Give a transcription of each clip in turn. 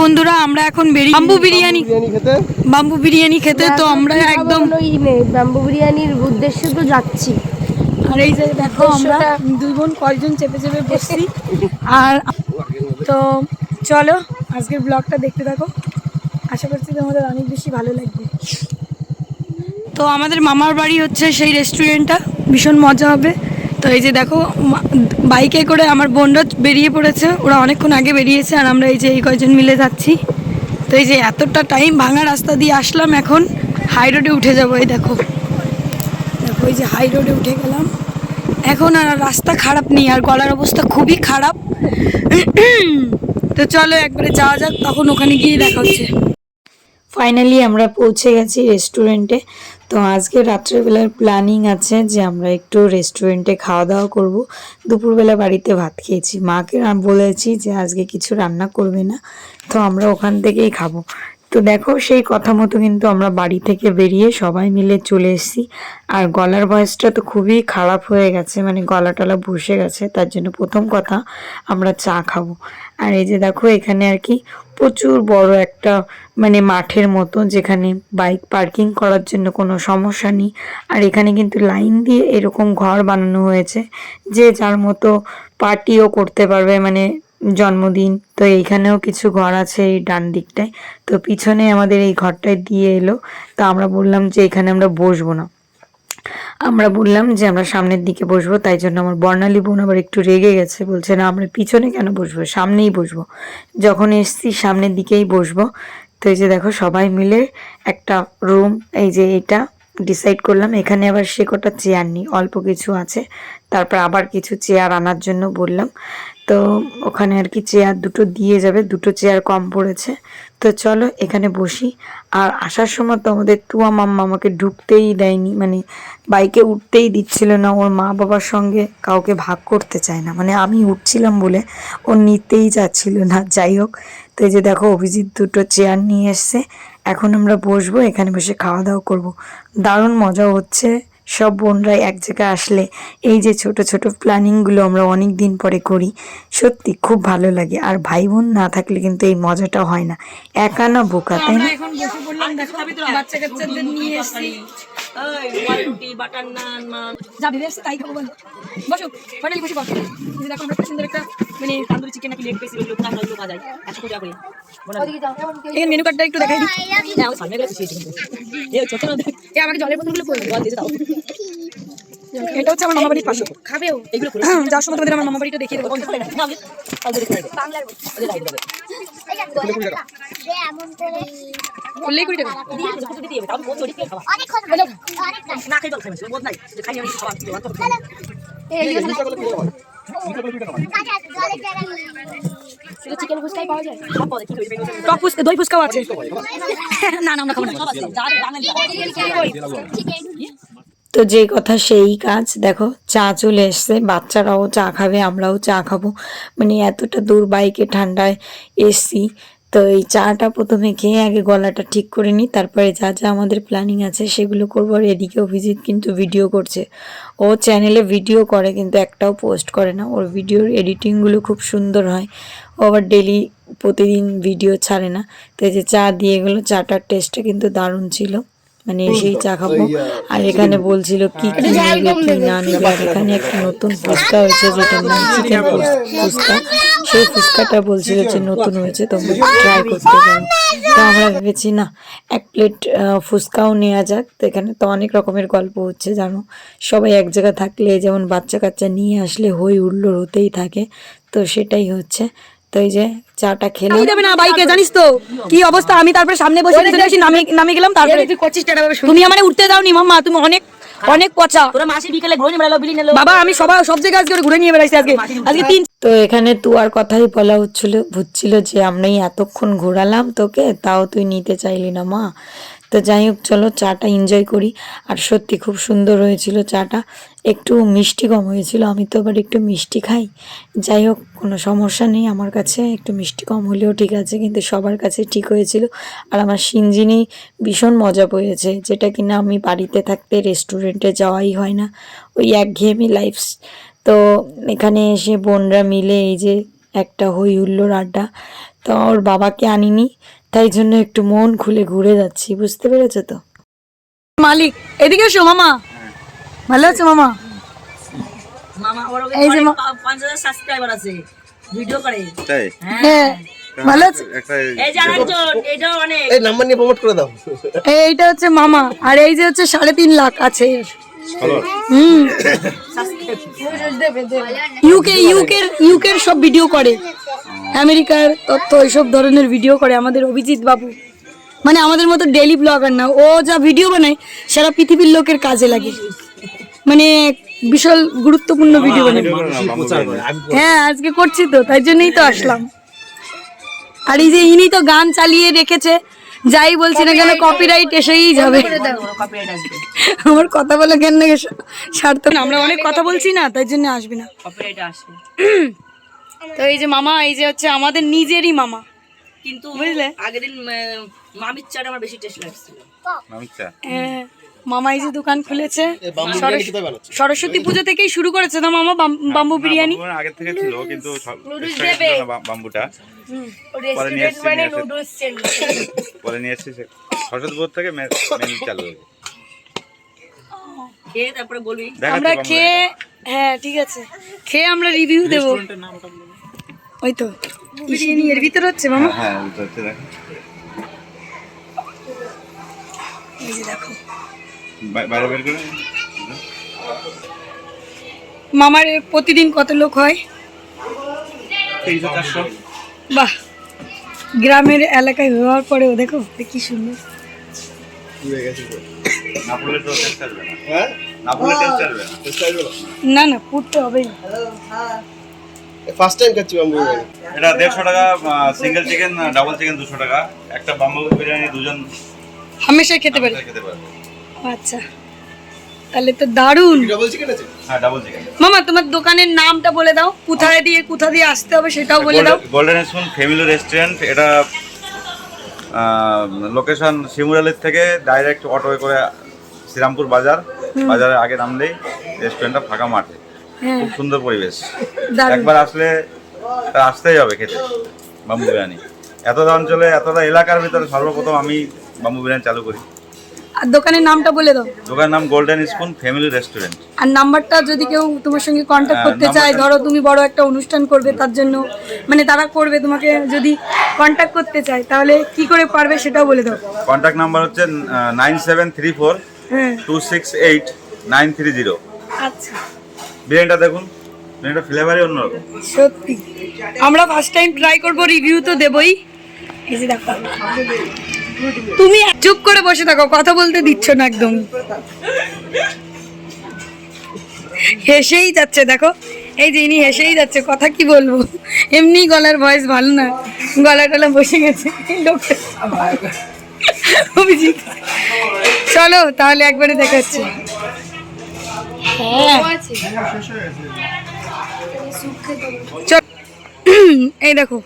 বন্ধুরা আমরা এখন বেরিয়ে বাম্বু বিরিয়ানি। খেতে? বাম্বু বিরিয়ানি খেতে তো আমরা একদম ব্যাম্বু বিরিয়ানির উদ্দেশ্যে তো যাচ্ছি। আর এই যে দেখো আমরা। দুই বোন কয়জন চেপে চেপে বসছি। আর তো চলো আজকের ব্লগটা দেখতে থাকো। আশা করছি তোমাদের অনেক বেশি ভালো লাগবে। তো আমাদের মামার বাড়ি হচ্ছে সেই রেস্টুরেন্টটা ভীষণ মজা হবে। তো এই যে দেখো বাইকে করে আমার বোনরা বেরিয়ে পড়েছে। ওরা অনেকক্ষণ আগে বেরিয়েছে আর আমরা এই যে এই কয়জন মিলে যাচ্ছি। তো এই যে এতটা টাইম ভাঙা রাস্তা দিয়ে আসলাম এখন হাই রোডে উঠে যাব, এই দেখো। দেখো, এই যে হাই রোডে উঠে গেলাম। এখন আর রাস্তা খারাপ নেই, আর গলার অবস্থা খুবই খারাপ। তো চলো একবারে যাওয়া যাক, তখন ওখানে গিয়ে দেখা হচ্ছে। ফাইনালি আমরা পৌঁছে গেছি রেস্টুরেন্টে তো আজকে রাত্রেবেলার প্ল্যানিং আছে যে আমরা একটু রেস্টুরেন্টে খাওয়া দাওয়া করব। দুপুরবেলা বাড়িতে ভাত খেয়েছি। মাকে বলেছি যে আজকে কিছু রান্না করবে না, তো আমরা ওখান থেকেই খাব। তো দেখো, সেই কথা মতো কিন্তু আমরা বাড়ি থেকে বেরিয়ে সবাই মিলে চলে এসেছি। আর গলার ভয়েসটা তো খুবই খারাপ হয়ে গেছে মানে গলা টলা বসে গেছে, তার জন্য প্রথম কথা আমরা চা খাব। আর এই যে দেখো, এখানে আর কি প্রচুর বড় একটা মানে মাঠের মতো, যেখানে বাইক পার্কিং করার জন্য কোনো সমস্যা নেই। আর এখানে কিন্তু লাইন দিয়ে এরকম ঘর বানানো হয়েছে, যে যার মতো পার্টিও করতে পারবে মানে জন্মদিন। তো এইখানেও কিছু ঘর আছে এই ডান দিকটায়। তো পিছনে আমাদের এই ঘরটায় দিয়ে এলো। তো আমরা বললাম যে এখানে আমরা বসবো না। আমরা বললাম যে আমরা সামনের দিকে বসবো, তাই জন্য আমার বর্ণালী বোন আবার একটু রেগে গেছে। বলছে, না, আমরা পিছনে কেন বসবো? সামনেই বসবো। যখন এসছি সামনের দিকেই বসবো। তো এই যে দেখো, সবাই মিলে একটা রুম, এই যে এটা ডিসাইড করলাম। এখানে আবার সে কটা চেয়ার নেই, অল্প কিছু আছে। তারপর আবার কিছু চেয়ার আনার জন্য বললাম। তো ওখানে আর কি চেয়ার দুটো দিয়ে যাবে, দুটো চেয়ার কম পড়েছে। তো চলো এখানে বসি। আর আসার সময় তো আমাদের তুয়া মাম্মা আমাকে ঢুকতেই দেয়নি মানে বাইকে উঠতেই দিচ্ছিল না। ওর মা বাবার সঙ্গে কাউকে ভাগ করতে চায় না। মানে আমি উঠছিলাম বলে ও নিতেই যাচ্ছিল না। যাই হোক, তো এই যে দেখো অভিজিৎ দুটো চেয়ার নিয়ে এসছে। এখন আমরা বসবো, এখানে বসে খাওয়া দাওয়া করব। দারুণ মজা হচ্ছে। সব বোনরা এক জায়গায় আসলে এই যে ছোট ছোট প্ল্যানিংগুলো আমরা অনেক দিন পরে করি সত্যি খুব ভালো লাগে। আর ভাই বোন না থাকলে কিন্তু এই মজাটা হয় না। একা না বোকা তাই না? এখন বসে পড়লাম দেখো বাচ্চা কাচ্চাদের নিয়ে এসেছি। যা ভেবে তাই খাব বসো ফাইনালি বসে বসো। দেখো আমরা কি সুন্দর একটা মানে তান্দুরি চিকেন নাকি লেগ পিস এগুলো দাম এগুলো পাওয়া যায় একশো টাকা করে এখানে মেনু কার্ডটা একটু দেখাই দিই হ্যাঁ ওই সামনে গেলে হয়েছি এই ছোট না এ আমাকে জলের বোতলগুলো করে জল দিয়েছে দাও এটা হচ্ছে আমার মামা বাড়ির পাশে খাবেও এগুলো করে যার সময় তোমাদের আমার মামা বাড়িটা দেখিয়ে দেবো বাংলার করলেই কুড়ি টাকা না খাই দাও খাই নাই খাই আমি খাওয়া দই ফুচকাও আছে। না না আমরা খাব না তো যে কথা সেই কাজ দেখো চা চলে এসছে। বাচ্চারাও চা খাবে আমরাও চা খাব। মানে এতটা দূর বাইকে ঠান্ডায় এসছি। তো এই চাটা প্রথমে খেয়ে আগে গলাটা ঠিক করে নিই, তারপরে যা যা আমাদের প্ল্যানিং আছে সেগুলো করব। আর এদিকে অভিজিৎ কিন্তু ভিডিও করছে। ও চ্যানেলে ভিডিও করে কিন্তু একটাও পোস্ট করে না। ওর ভিডিওর এডিটিংগুলো খুব সুন্দর হয়। ও আবার ডেলি প্রতিদিন ভিডিও ছাড়ে না। তো এই যে চা দিয়ে গেলো, চাটার টেস্টটা কিন্তু দারুণ ছিল। মানে সেই চা খাব। আর এখানে বলছিল কি কি নেবে কি না নেবে আর এখানে একটা নতুন ফুচকা হয়েছে যেটা নাম চিকেন ফুচকা। সেই ফুচকাটা বলছিল যে নতুন হয়েছে তোমরা ট্রাই করতে পারো তো আমরা ভেবেছি না এক প্লেট ফুচকাও নেওয়া যাক। তো এখানে তো অনেক রকমের গল্প হচ্ছে জানো? সবাই এক জায়গা থাকলে যেমন বাচ্চা কাচ্চা নিয়ে আসলে হই হুল্লোড় হতেই থাকে। তো সেটাই হচ্ছে। তো এই যে চাটা খেলে। যাবে না বাইকে জানিস তো? কি অবস্থা? আমি তারপরে সামনে বসে বসে নামে নামে গেলাম তারপরে তুমি আমারে উঠতে দাওনি মাম্মা তুমি অনেক অনেক পচা। তোরা মাসি বিকেলে ঘুরে নিয়ে বেড়ালো বিলি নিলো বাবা আমি সবাই সব জায়গায় আজকে ঘুরে নিয়ে বেড়াইছি আজকে আজকে তিন তো এখানে তুয়ার কথাই বলা হচ্ছিল বুঝছিল যে আমরাই এতক্ষণ ঘোরালাম তোকে তাও তুই নিতে চাইলি না মা। তো যাই হোক, চলো চাটা এনজয় করি। আর সত্যি খুব সুন্দর হয়েছিল চাটা। একটু মিষ্টি কম হয়েছিল, আমি তো আবার একটু মিষ্টি খাই। যাই হোক, কোনো সমস্যা নেই, আমার কাছে একটু মিষ্টি কম হলেও ঠিক আছে, কিন্তু সবার কাছে ঠিক হয়েছিল। আর আমার সিনজিনি ভীষণ মজা পেয়েছে, যেটা কিনা আমি বাড়িতে থাকতে রেস্টুরেন্টে যাওয়াই হয় না। ওই একঘেয়েমি লাইফ তো এখানে এসে বোনরা মিলে এই যে একটা হই হুল্লোর আড্ডা। তো ওর বাবাকে আনিনি তাই জন্য একটু মন খুলে ঘুরে যাচ্ছি বুঝতে পেরেছ তো? মালিক এদিকে এসো মামা। ভালো আছো মামা? মামা ওর এই যে মা- পাঁচ হাজার সাবস্ক্রাইবার আছে। ভিডিও করে। তাই? হ্যাঁ। ভালো আছো? এই যে আরেকজন এটাও অনেক। এই নাম্বার নিয়ে প্রমোট করে দাও। এইটা হচ্ছে মামা আর এই যে হচ্ছে সাড়ে তিন লাখ আছে। এর। হুম। ইউকে ইউকের ইউকের সব ভিডিও করে। আমেরিকার তথ্য এইসব ধরনের ভিডিও করে আমাদের অভিজিৎ বাবু। মানে আমাদের মতো ডেলি ব্লগার না ও যা ভিডিও বানায় সারা পৃথিবীর লোকের কাজে লাগে। মানে বিশাল গুরুত্বপূর্ণ ভিডিও বানায়। হ্যাঁ আজকে করছি তো তাই জন্যই তো আসলাম। আর এই যে ইনি তো গান চালিয়ে রেখেছে যাই বলছি না কেন কপিরাইট এসেই যাবে। আমার কথা বলে কেন না আমরা অনেক কথা বলছি না তাই জন্য আসবে না। কপিরাইট আসবে। তো এই যে মামা এই যে হচ্ছে আমাদের নিজেরই মামা। কিন্তু বুঝলে? আগের দিন মামির চাটা আমার বেশি টেস্ট লাগছিল। নামিচা হ্যাঁ, মামা এই যে দোকান খুলেছে। সরস্বতী পুজো থেকেই শুরু করেছে না মামা বাম্বু বিরিয়ানি? আগে থেকে ছিল কিন্তু বাম্বুটা। পরে নিয়ে এসেছি এসে- পরে নিয়ে এসেছি সে- সরস্বতীপুর থেকে মেন চালু হয়েছে খেয়ে তারপরে বলবি। আমরা খেয়ে হ্যাঁ ঠিক আছে। খেয়ে আমরা রিভিউ দেব। ওই তো বিরিয়ানি এর ভিতরে হচ্ছে মামা। এটা। হ্যাঁ ওইটা হচ্ছে দেখো। এই যে দেখো। বাইরে বের করে মামার প্রতিদিন কত লোক হয়? বাহ! গ্রামের এলাকায় হওয়ার পরেও দেখো কি সুন্দর। হয়ে না না। হ্যাঁ? না পড়লে টেস্ট আসবে না। ফার্স্ট টাইম খাচ্ছি বাম্বু বিরিয়ানি এটা দেড়শো টাকা সিঙ্গেল চিকেন ডাবল চিকেন দুশো টাকা। একটা বাম্বু বিরিয়ানি দুজন হামেশাই খেতে পারি। খেতে পারবে আচ্ছা। তাহলে তো দারুণ। ডবল চিকেন আছে? হ্যাঁ ডাবল চিকেন মামা তোমার দোকানের নামটা বলে দাও। কোথায় দিয়ে কোথা দিয়ে আসতে হবে সেটাও বলে দাও। গোল্ডেন স্পুন ফ্যামিলি রেস্টুরেন্ট এটা লোকেশন শিমুরালির থেকে ডাইরেক্ট অটোয় করে শ্রীরামপুর বাজার। বাজারের আগে নামলেই রেস্টুরেন্টটা ফাঁকা মাঠে। খুব সুন্দর পরিবেশ। একবার আসলে আসতেই হবে খেতে বাম্বু বিরিয়ানি। এতটা অঞ্চলে এতটা এলাকার ভিতরে সর্বপ্রথম আমি বাম্বু বিরিয়ানি চালু করি। আর দোকানের নামটা বলে দাও। দোকানের নাম গোল্ডেন স্পুন ফ্যামিলি রেস্টুরেন্ট আর নাম্বারটা যদি কেউ তোমার সঙ্গে কন্ট্যাক্ট হ্যাঁ, করতে চায় ধরো তুমি বড় একটা অনুষ্ঠান করবে তার জন্য মানে তারা করবে তোমাকে যদি কন্ট্যাক্ট করতে চায় তাহলে কি করে পারবে সেটাও বলে দাও। কন্ট্যাক্ট নাম্বার হচ্ছে নাইন সেভেন থ্রি ফোর হ্যাঁ। Two six eight nine three zero আচ্ছা। বিরিয়ানিটা দেখুন। বিরিয়ানিটা ফ্লেভারই অন্যরকম। সত্যি। আমরা ফার্স্ট টাইম ট্রাই করব রিভিউ তো দেবই। এই তুমি চুপ করে বসে থাকো, কথা বলতে দিচ্ছ না একদম। হেসেই যাচ্ছে, দেখো। এই যে ইনি হেসেই যাচ্ছে, কথা কি বলব? এমনি গলার ভয়েস ভালো না। গলা টলা বসে গেছে। চলো, তাহলে একবারে দেখাচ্ছি। এই দেখো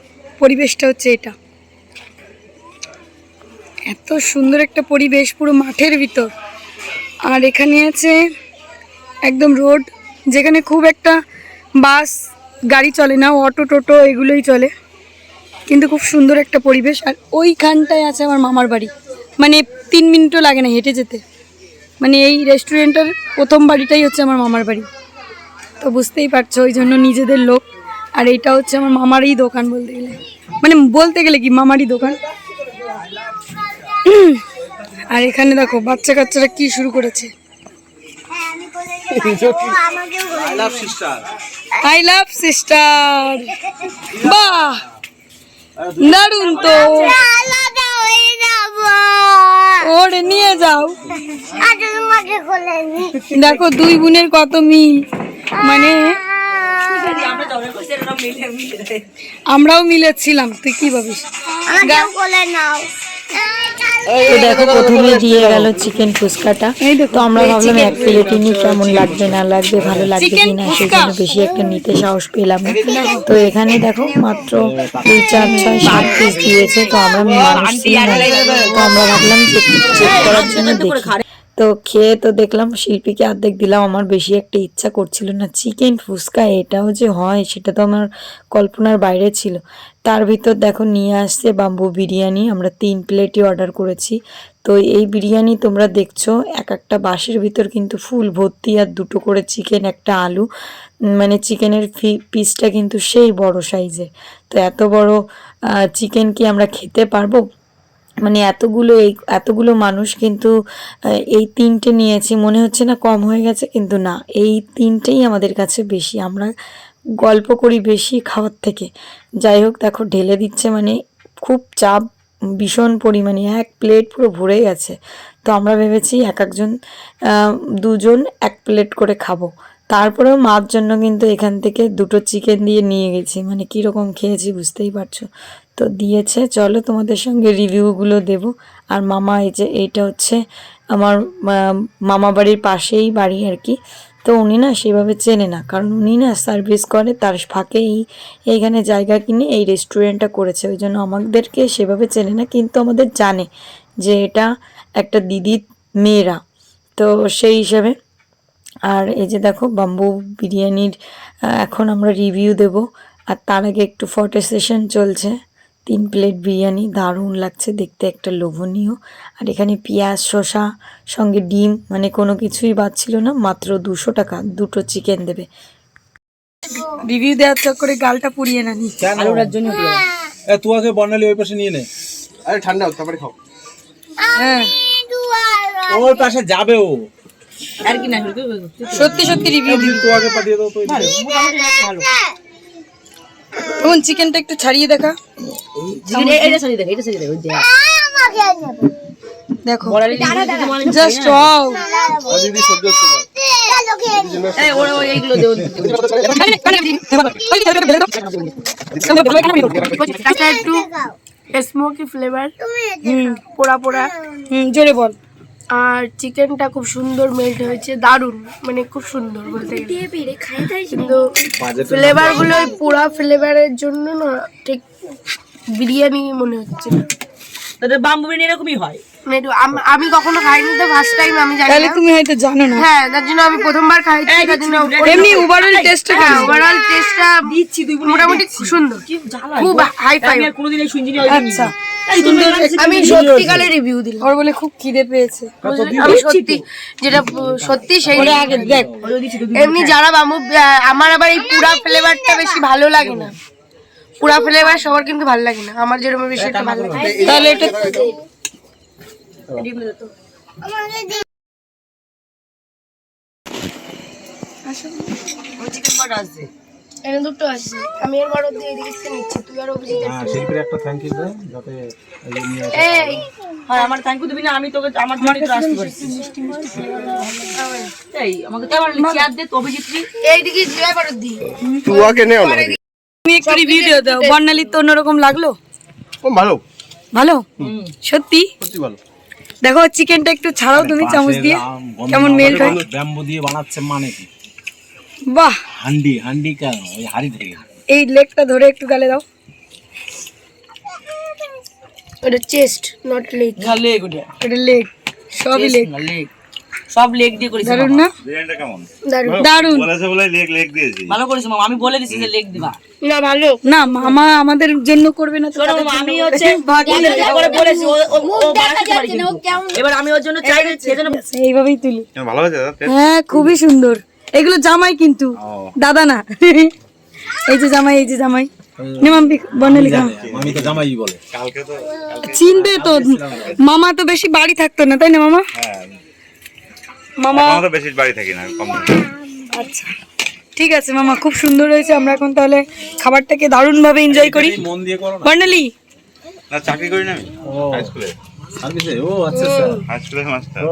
পরিবেশটা হচ্ছে এটা। এত সুন্দর একটা পরিবেশ পুরো মাঠের ভিতর। আর এখানে আছে একদম রোড যেখানে খুব একটা বাস গাড়ি চলে না অটো টোটো এগুলোই চলে। কিন্তু খুব সুন্দর একটা পরিবেশ। আর ওইখানটায় আছে আমার মামার বাড়ি। মানে তিন মিনিটও লাগে না হেঁটে যেতে। মানে এই রেস্টুরেন্টের প্রথম বাড়িটাই হচ্ছে আমার মামার বাড়ি। তো বুঝতেই পারছ ওই জন্য নিজেদের লোক। আর এইটা হচ্ছে আমার মামারই দোকান বলতে গেলে। মানে বলতে গেলে কি মামারই দোকান। আর এখানে দেখো বাচ্চা কাচ্চারা কি শুরু করেছে। আই লাভ সিস্টার বাহ! দারুণ তো। ওরে নিয়ে যাও। দেখো দুই বোনের কত মিল। মানে আমরাও মিলেছিলাম তুই কি ভাবিস? তো দেখো প্রথমে দিয়ে গেল চিকেন ফুচকাটা। তো আমরা ভাবলাম এক প্লেটই নিই কেমন লাগবে না লাগবে ভালো লাগবে কি না সেই জন্য বেশি একটা নিতে সাহস পেলাম না। তো এখানে দেখো মাত্র দুই চার ছয় সাত পিস দিয়েছে তো আমরা মানুষ তো আমরা ভাবলাম চেক করার জন্য দেখি। তো খেয়ে তো দেখলাম শিল্পীকে অর্ধেক দিলাম। আমার বেশি একটা ইচ্ছা করছিল না। চিকেন ফুচকা এটাও যে হয়, সেটা তো আমার কল্পনার বাইরে ছিল। তার ভিতর দেখো নিয়ে আসছে বাম্বু বিরিয়ানি। আমরা তিন প্লেটই অর্ডার করেছি। তো এই বিরিয়ানি তোমরা দেখছ, এক একটা বাঁশের ভিতর কিন্তু ফুল ভর্তি আর দুটো করে চিকেন, একটা আলু। মানে চিকেনের পিসটা কিন্তু সেই বড় সাইজের তো এত বড় চিকেন কি আমরা খেতে পারব? মানে এতগুলো এই, এতগুলো মানুষ কিন্তু এই তিনটে নিয়েছি, মনে হচ্ছে না কম হয়ে গেছে, কিন্তু না, এই তিনটেই আমাদের কাছে বেশি, আমরা গল্প করি বেশি খাওয়ার থেকে। যাই হোক, দেখো, ঢেলে দিচ্ছে মানে খুব চাপ, ভীষণ পরিমাণে, এক প্লেট পুরো ভরে গেছে। তো আমরা ভেবেছি এক একজন দুজন এক প্লেট করে খাব। তারপরেও মার জন্য কিন্তু এখান থেকে দুটো চিকেন দিয়ে নিয়ে গেছি মানে কীরকম খেয়েছি বুঝতেই পারছ। তো দিয়েছে। চলো তোমাদের সঙ্গে রিভিউগুলো দেব। আর মামা, এই যে এইটা হচ্ছে আমার মামা বাড়ির পাশেই বাড়ি আর কি। তো উনি না সেভাবে চেনে না, কারণ উনি না সার্ভিস করে, তার ফাঁকে এই এইখানে জায়গা কিনে এই রেস্টুরেন্টটা করেছে। ওই জন্য আমাদেরকে সেভাবে চেনে না, কিন্তু আমাদের জানে যে এটা একটা দিদির মেয়েরা। তো সেই হিসাবে, আর এই যে দেখো বাম্বু বিরিয়ানির এখন আমরা রিভিউ দেব। আর তার আগে একটু ফটো সেশন চলছে। তিন প্লেট বিরিয়ানি দারুণ লাগছে দেখতে একটা লোভনীয়। আর এখানে পেঁয়াজ শসা সঙ্গে ডিম মানে কোনো কিছুই বাদ ছিল না মাত্র দুশো টাকা দুটো চিকেন দেবে। রিভিউ দেওয়ার চক্করে গালটা পুড়িয়ে না নি। জন্য এ তুই আগে বর্ণালী ওই পাশে নিয়ে নে। আরে ঠান্ডা হোক তারপরে খাও। হ্যাঁ। ওর পাশে যাবে ও। আর কি না সত্যি সত্যি রিভিউ দিবি। তুই আগে পাঠিয়ে দাও তো এদিকে। এখন চিকেনটা একটু ছাড়িয়ে দেখা। দেখ জাস্ট ওয়াও একটু স্মোকি ফ্লেভার পোড়া পোড়া। হুম জোরে বল। আর চিকেনটা খুব সুন্দর মেল্ট হয়েছে দারুণ মানে খুব সুন্দর বলতে গেলে। কিন্তু ফ্লেভারগুলো ওই পোড়া ফ্লেভারের জন্য না ঠিক বিরিয়ানি মনে হচ্ছে না। তোদের বাম্বু বিরিয়ানি এরকমই হয়? মানে আম- আমি কখনো খাইনি তো ফার্স্ট টাইম আমি জানি তাহলে না তুমি হয়তো জানো না। হ্যাঁ তার জন্য আমি প্রথমবার খাইছি তার জন্য এমনি ওভারঅল টেস্টটা হ্যাঁ ওভারঅল টেস্টটা দিচ্ছি দুই মোটামুটি সুন্দর। খুব খুব হাই ফাই আমি কোনোদিন এই শুনছি না আচ্ছা। সুন্দর আমি সত্যিকারের রিভিউ দিলাম। ওর বলে খুব খিদে পেয়েছে। আমি সত্যি যেটা সত্যি সেই আগে দেখ। এমনি যারা বামু আহ, আমার আবার এই পুরা ফ্লেভারটা বেশি ভালো লাগে না। পুরা ফ্লেভার সবার কিন্তু ভালো লাগে না। আমার যেরকম বেশি একটা ভালো লাগে তাহলে এটা চিকেন কটা আছে। এনে দুটো আছে। আমি এর বড় দিয়ে এদিকে নিচ্ছি। তুই আর অভিজিৎ হ্যাঁ শিল্পীর একটা থ্যাংক ইউ দে যাতে এই। এই। হ্যাঁ আমার থ্যাংক ইউ দিবি না আমি তোকে আমার জন্য আসতে পারছি এই আমাকে দে তো অভিজিৎ এইদিকে জয় বড় দিয়ে। তুমি একটু রিভিউ দিয়ে দাও বর্ণালীর তো অন্যরকম লাগল। ও ভালো। ভালো? সত্যি? সত্যি ভালো। দেখো চিকেনটা একটু ছাড়াও তুমি চামচ দিয়ে কেমন মেল্ট হয়। ব্যাম্বু দিয়ে বানাচ্ছে মানে কি? বাহ। হান্ডি হান্ডি কেন ওই হাড়ি থেকে এই লেগটা ধরে একটু গালে দাও। ওটা চেস্ট নট লেগ লেগ ওটা। এটা লেগ সবই লেগ লেগ সব লেগ দিয়ে করেছি দারুণ না? কেমন? দারুণ বলেছে বলে লেগ লেগ দিয়েছি। ভালো করেছি মামা। আমি বলে দিছি যে লেগ দিবা। না ভালো। না মামা আমাদের জন্য করবে না তো আমি হচ্ছে বলেছি, একবারে বলেছি ও ও- ও বানাতে পারে কিন্তু। এবার আমি ওর জন্য চাই সেজন্য এইভাবেই তুলি। ভালো হয়েছে হ্যাঁ খুবই সুন্দর। এগুলো জামাই কিন্তু দাদা না। এই যে জামাই এই যে জামাই। বর্ণালী চিনবে তো মামা তো বেশি বাড়ি থাকতো না তাই না মামা? হ্যাঁ। মামা? বেশি বাড়ি থাকি না আচ্ছা। ঠিক আছে মামা খুব সুন্দর হয়েছে। আমরা এখন তাহলে খাবারটাকে দারুণ ভাবে এনজয় করি মন দিয়ে করো না। চাকরি করি না আমি। ও। হাই স্কুলে সার্ভিসে? ও আচ্ছা স্যার হাই স্কুলের মাস্টার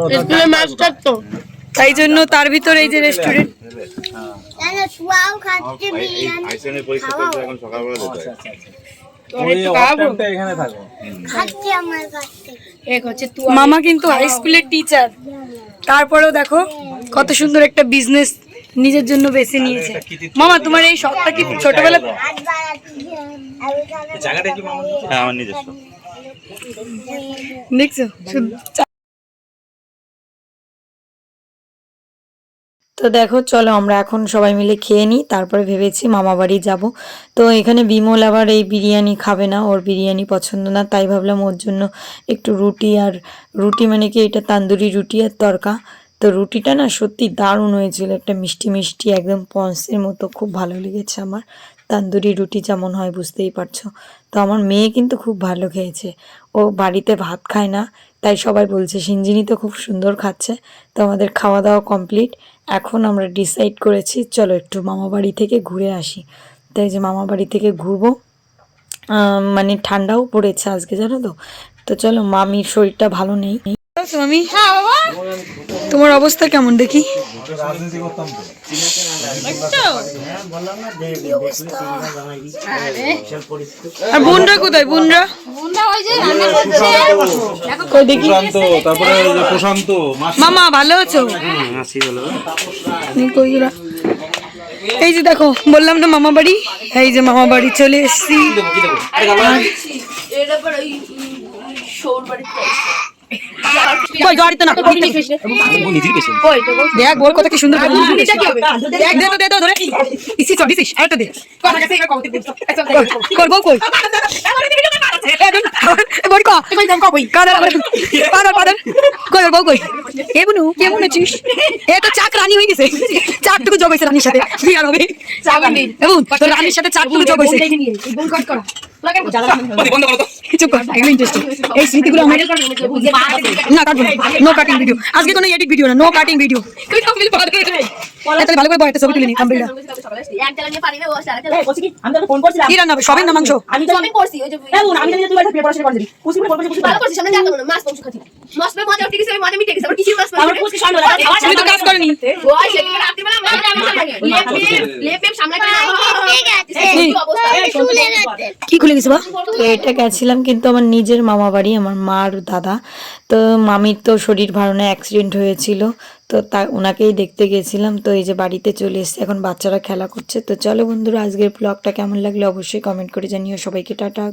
মাস্টার তো। তাই জন্য তার ভিতরে এই যে রেস্টুরেন্ট হয়। থাকো। এক হচ্ছে তু মামা কিন্তু হাই স্কুলের টিচার তারপরেও দেখো কত সুন্দর একটা বিজনেস নিজের জন্য বেছে নিয়েছে। মামা তোমার এই শখটা কি ছোটবেলা জায়গাটা কি? মামা? হ্যাঁ আমার নিজস্ব। দেখছ? তো দেখো, চলো আমরা এখন সবাই মিলে খেয়ে নিই, তারপরে ভেবেছি মামা বাড়ি যাব। তো এখানে বিমল আবার এই বিরিয়ানি খাবে না, ওর বিরিয়ানি পছন্দ না, তাই ভাবলাম ওর জন্য একটু রুটি আর রুটি মানে কি, এটা তান্দুরি রুটি আর তরকা। তো রুটিটা না সত্যি দারুণ হয়েছিল, একটা মিষ্টি মিষ্টি একদম পন্সের মতো, খুব ভালো লেগেছে আমার। তান্দুরি রুটি যেমন হয়, বুঝতেই পারছ। তো আমার মেয়ে কিন্তু খুব ভালো খেয়েছে। ও বাড়িতে ভাত খায় না তাই সবাই বলছে, সিঞ্জিনি তো খুব সুন্দর খাচ্ছে তো আমাদের খাওয়া দাওয়া কমপ্লিট এখন আমরা ডিসাইড করেছি, চলো একটু মামা বাড়ি থেকে ঘুরে আসি। তাই যে মামা বাড়ি থেকে ঘুরবো মানে ঠান্ডাও পড়েছে আজকে, জানো তো? তো চলো, মামির শরীরটা ভালো নেই। মামি তোমার অবস্থা কেমন দেখি আর বোনরা কোথায় বোনরা দেখি তারপরে প্রশান্ত মামা ভালো আছো? এই যে দেখো বললাম না মামা বাড়ি এই যে মামা বাড়ি চলে এসেছি কই না। দেখ বল কত কি সুন্দর দেখ দে তো দে তো ধরে ইসি চল দিছিস। আরেকটা দে। কই বল কো। কই কাদার পাদার পাদার। কই বল কই। এ বুনু কেমন আছিস? এ তো চাক রানী হয়ে গেছে। চাকটুকু যোগ হয়েছে রানীর সাথে। হবে। এবং তোর রানীর সাথে চাকটুকু যোগ হয়েছে চুপ কর এগুলো ইন্টারেস্টিং এই স্মৃতিগুলো আমার না কাটবো নো কাটিং ভিডিও আজকে কোনো এডিট ভিডিও না নো কাটিং ভিডিও তাহলে ভালো করে বয় একটা ছবি তুলে নি থাম্বনেলটা আমি তোকে ফোন করছিলাম কি রান্না হবে? সবাই না মাংস আমি তো এই বোন, আমি জানি যে তুই বাড়িতে পড়াশোনা করছিস কুসি করে পড়াশোনা করছিস আমার কুসকি সামনে আমি তো কাজ করিনি। কি খুলে গেছে বা এটা গেছিলাম কিন্তু আমার নিজের মামা বাড়ি, আমার মার দাদা। তো মামির তো শরীর ভালো না অ্যাক্সিডেন্ট হয়েছিল, তো তা ওনাকেই দেখতে গেছিলাম। তো এই যে বাড়িতে চলে এসছে, এখন বাচ্চারা খেলা করছে। তো চলো বন্ধুরা, আজকের ব্লগটা কেমন লাগল অবশ্যই কমেন্ট করে জানিও। সবাইকে টাটা।